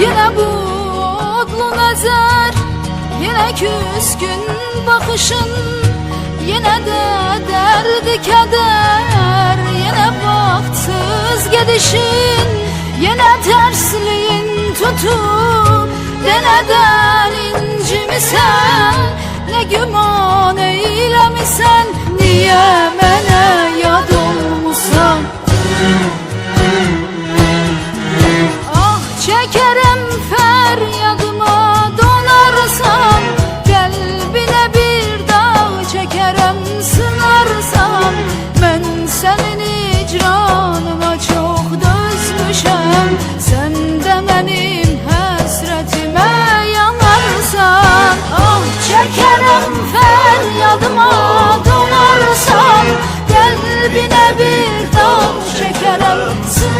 Yine bu odlu nazar Yine küskün bakışın Yine de derdi keder Yine bahtsız gidişin Yine tersliğin tutup Deneden incimisen Ne güman eylemisen Niye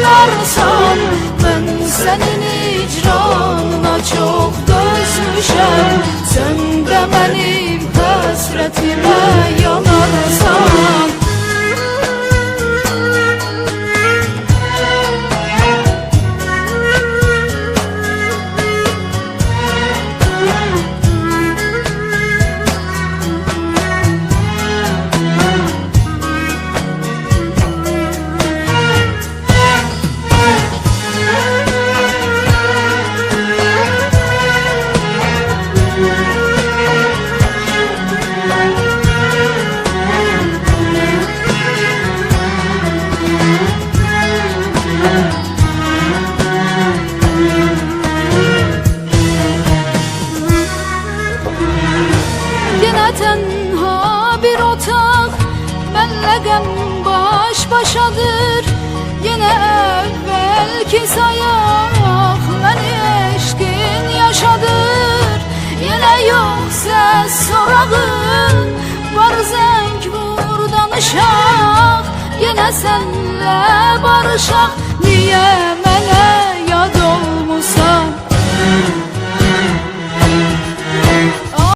sınarsam Ben senin icranına çok dözmüşem. Sen de benim hasretime Gem baş başadır. Yine evvelki sayak Beni eşkin yaşadır. Yine yok ses sorağın Var zenk vur danışak. Yine senle barışak Niye